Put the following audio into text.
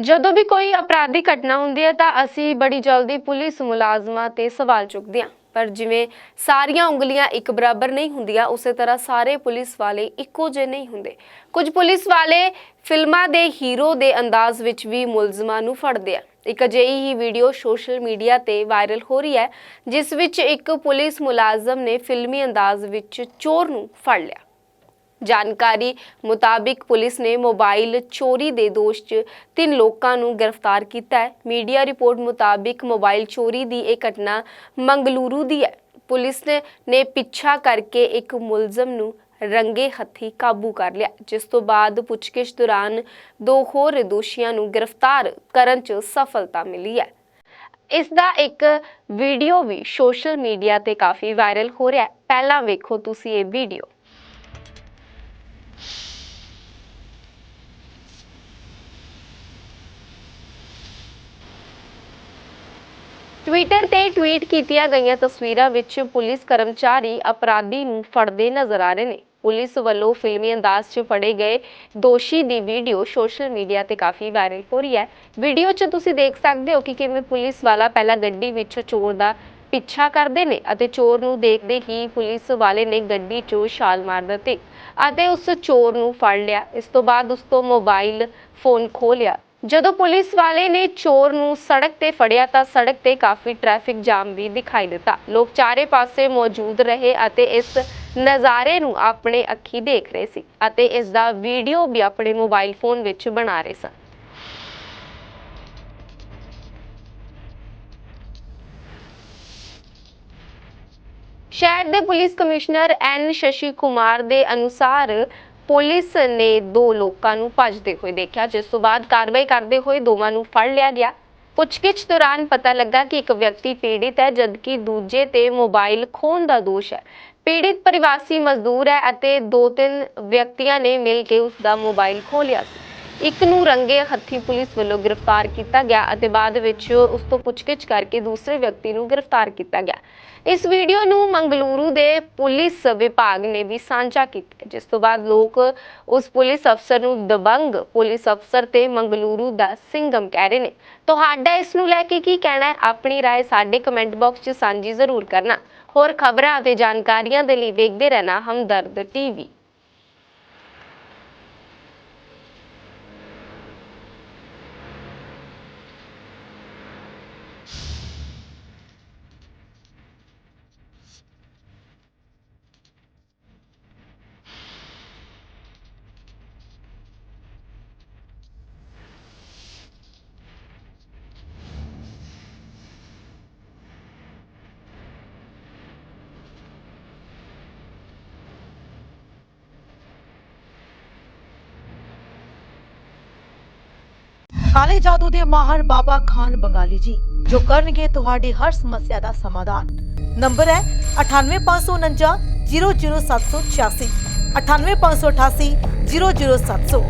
ਜਦੋਂ ਵੀ ਕੋਈ ਅਪਰਾਧਿਕ ਘਟਨਾ ਹੁੰਦੀ ਹੈ ਤਾਂ ਅਸੀਂ ਬੜੀ ਜਲਦੀ ਪੁਲਿਸ ਮੁਲਾਜ਼ਮਾਂ ਤੇ ਸਵਾਲ ਚੁੱਕਦੇ ਹਾਂ। ਪਰ ਜਿਵੇਂ ਸਾਰੀਆਂ ਉਂਗਲੀਆਂ ਇੱਕ ਬਰਾਬਰ ਨਹੀਂ ਹੁੰਦੀਆਂ, ਉਸੇ ਤਰ੍ਹਾਂ ਸਾਰੇ ਪੁਲਿਸ ਵਾਲੇ ਇੱਕੋ ਜਿਹੇ ਨਹੀਂ ਹੁੰਦੇ। ਕੁਝ ਪੁਲਿਸ ਵਾਲੇ ਫਿਲਮਾਂ ਦੇ ਹੀਰੋ ਦੇ ਅੰਦਾਜ਼ ਵਿੱਚ ਵੀ ਮੁਲਜ਼ਮਾਂ ਨੂੰ ਫੜਦੇ ਆ। ਇੱਕ ਅਜਿਹੀ ਹੀ ਵੀਡੀਓ ਸੋਸ਼ਲ ਮੀਡੀਆ ਤੇ ਵਾਇਰਲ ਹੋ ਰਹੀ ਹੈ, ਜਿਸ ਵਿੱਚ ਇੱਕ ਪੁਲਿਸ ਮੁਲਾਜ਼ਮ ਨੇ ਫਿਲਮੀ ਅੰਦਾਜ਼ ਵਿੱਚ ਚੋਰ ਨੂੰ ਫੜ ਲਿਆ। ਜਾਣਕਾਰੀ ਮੁਤਾਬਿਕ ਪੁਲਿਸ ਨੇ ਮੋਬਾਈਲ ਚੋਰੀ ਦੇ ਦੋਸ਼ 'ਚ ਤਿੰਨ ਲੋਕਾਂ ਨੂੰ ਗ੍ਰਿਫਤਾਰ ਕੀਤਾ ਹੈ। ਮੀਡੀਆ ਰਿਪੋਰਟ ਮੁਤਾਬਿਕ ਮੋਬਾਈਲ ਚੋਰੀ ਦੀ ਇਹ ਘਟਨਾ ਮੰਗਲੂਰੂ ਦੀ ਹੈ। ਪੁਲਿਸ ਨੇ ਨੇ ਪਿੱਛਾ ਕਰਕੇ ਇੱਕ ਮੁਲਜ਼ਮ ਨੂੰ ਰੰਗੇ ਹੱਥੀ ਕਾਬੂ ਕਰ ਲਿਆ। ਜਿਸ ਤੋਂ ਬਾਅਦ ਪੁੱਛਗਿੱਛ ਦੌਰਾਨ ਦੋ ਹੋਰ ਦੋਸ਼ੀਆਂ ਨੂੰ ਗ੍ਰਿਫਤਾਰ ਕਰਨ 'ਚ ਸਫਲਤਾ ਮਿਲੀ ਹੈ। ਇਸ ਦਾ ਇੱਕ ਵੀਡੀਓ ਵੀ ਸੋਸ਼ਲ ਮੀਡੀਆ ਤੇ ਕਾਫੀ ਵਾਇਰਲ ਹੋ ਰਿਹਾ ਹੈ। ਪਹਿਲਾਂ ਵੇਖੋ ਤੁਸੀਂ ਇਹ ਵੀਡੀਓ। ਟਵਿੱਟਰ ਤੇ ਟਵੀਟ ਕੀਤੀਆਂ ਗਈਆਂ ਤਸਵੀਰਾਂ ਵਿੱਚ ਪੁਲਿਸ ਕਰਮਚਾਰੀ ਅਪਰਾਧੀ ਨੂੰ ਫੜਦੇ ਨਜ਼ਰ ਆ ਰਹੇ ਨੇ। ਪੁਲਿਸ ਵੱਲੋਂ ਫਿਲਮੀ ਅੰਦਾਜ਼ 'ਚ ਫੜੇ ਗਏ ਦੋਸ਼ੀ ਦੀ ਵੀਡੀਓ ਸੋਸ਼ਲ ਮੀਡੀਆ ਤੇ ਕਾਫੀ ਵਾਇਰਲ ਹੋ ਰਹੀ ਹੈ। ਵੀਡੀਓ 'ਚ ਤੁਸੀਂ ਦੇਖ ਸਕਦੇ ਹੋ ਕਿ ਕਿਵੇਂ ਪੁਲਿਸ ਵਾਲਾ ਪਹਿਲਾਂ ਗੱਡੀ ਵਿੱਚ ਚੋਰ ਦਾ ਪਿੱਛਾ ਕਰਦੇ ਨੇ ਅਤੇ ਚੋਰ ਨੂੰ ਦੇਖਦੇ ਹੀ ਪੁਲਿਸ ਵਾਲੇ ਨੇ ਗੱਡੀ 'ਚੋਂ ਛਾਲ ਮਾਰ ਦਿੱਤੀ ਅਤੇ ਉਸ ਚੋਰ ਨੂੰ ਫੜ ਲਿਆ। ਇਸ ਤੋਂ ਬਾਅਦ ਉਸ ਤੋਂ ਮੋਬਾਈਲ ਫੋਨ ਖੋਹ ਲਿਆ। ਜਦੋਂ ਪੁਲਿਸ ਵਾਲੇ ਨੇ ਚੋਰ ਨੂੰ ਸੜਕ ਤੇ ਫੜਿਆ ਤਾਂ ਸੜਕ ਤੇ ਕਾਫੀ ਟ੍ਰੈਫਿਕ ਜਾਮ ਵੀ ਦਿਖਾਈ ਦਿੱਤਾ। ਲੋਕ ਚਾਰੇ ਪਾਸੇ ਮੌਜੂਦ ਰਹੇ ਅਤੇ ਇਸ ਨਜ਼ਾਰੇ ਨੂੰ ਆਪਣੇ ਅੱਖੀ ਦੇਖ ਰਹੇ ਸੀ ਅਤੇ ਇਸ ਦਾ ਵੀਡੀਓ ਵੀ ਆਪਣੇ ਮੋਬਾਈਲ ਫੋਨ ਵਿੱਚ ਬਣਾ ਰਹੇ ਸਨ। ਸ਼ਹਿਰ ਦੇ police commissioner N Shashi Kumar ਦੇ ਅਨੁਸਾਰ ਪੁਲਿਸ ਨੇ ਦੋ ਲੋਕਾਂ ਨੂੰ ਭੱਜਦੇ ਹੋਏ ਦੇਖਿਆ, ਜਿਸ ਤੋਂ ਬਾਅਦ ਕਾਰਵਾਈ ਕਰਦੇ ਹੋਏ ਦੋਵਾਂ ਨੂੰ ਫੜ ਲਿਆ ਗਿਆ। ਪੁੱਛਗਿੱਛ ਦੌਰਾਨ ਪਤਾ ਲੱਗਾ ਕਿ ਇੱਕ ਵਿਅਕਤੀ ਪੀੜਿਤ ਹੈ, ਜਦਕਿ ਦੂਜੇ ਤੇ ਮੋਬਾਈਲ ਖੋਹਣ ਦਾ ਦੋਸ਼ ਹੈ। ਪੀੜਿਤ ਪ੍ਰਵਾਸੀ ਮਜ਼ਦੂਰ ਹੈ ਅਤੇ ਦੋ ਤਿੰਨ ਵਿਅਕਤੀਆਂ ਨੇ ਮਿਲ ਕੇ ਉਸ ਦਾ ਮੋਬਾਈਲ ਖੋਹ ਲਿਆ ਸੀ। ਇੱਕ ਨੂੰ ਰੰਗੇ ਹੱਥੀ ਪੁਲਿਸ ਵੱਲੋਂ ਗ੍ਰਿਫਤਾਰ ਕੀਤਾ ਗਿਆ ਅਤੇ ਬਾਅਦ ਵਿੱਚ ਉਸ ਤੋਂ ਪੁੱਛਗਿੱਛ ਕਰਕੇ ਦੂਸਰੇ ਵਿਅਕਤੀ ਨੂੰ ਗ੍ਰਿਫਤਾਰ ਕੀਤਾ ਗਿਆ ਇਸ ਵੀਡੀਓ ਨੂੰ ਮੰਗਲੁਰੂ ਦੇ ਪੁਲਿਸ ਵਿਭਾਗ ਨੇ ਵੀ ਸਾਂਝਾ ਕੀਤਾ ਜਿਸ ਤੋਂ ਬਾਅਦ ਲੋਕ ਉਸ ਪੁਲਿਸ ਅਫਸਰ ਨੂੰ ਦਬੰਗ ਪੁਲਿਸ ਅਫਸਰ ਤੇ ਮੰਗਲੁਰੂ ਦਾ ਸਿੰਗਮ ਕਹਿ ਰਹੇ ਨੇ ਤੁਹਾਡਾ ਇਸ ਨੂੰ ਲੈ ਕੇ ਕੀ ਕਹਿਣਾ ਹੈ ਆਪਣੀ رائے ਸਾਡੇ ਕਮੈਂਟ ਬਾਕਸ 'ਚ ਸਾਂਝੀ ਜ਼ਰੂਰ ਕਰਨਾ ਹੋਰ ਖਬਰਾਂ ਅਤੇ ਜਾਣਕਾਰੀਆਂ ਦੇ ਲਈ ਵੇਖਦੇ ਰਹਿਣਾ ਹਮਦਰਦ ਟੀਵੀ ਕਾਲੇ ਜਾਦੂ ਦੇ ਮਾਹਰ ਬਾਬਾ ਖਾਨ ਬੰਗਾਲੀ ਜੀ, ਜੋ ਕਰਨਗੇ ਤੁਹਾਡੀ ਹਰ ਸਮੱਸਿਆ ਦਾ ਸਮਾਧਾਨ। ਨੰਬਰ ਹੈ 9854900786 98588 00700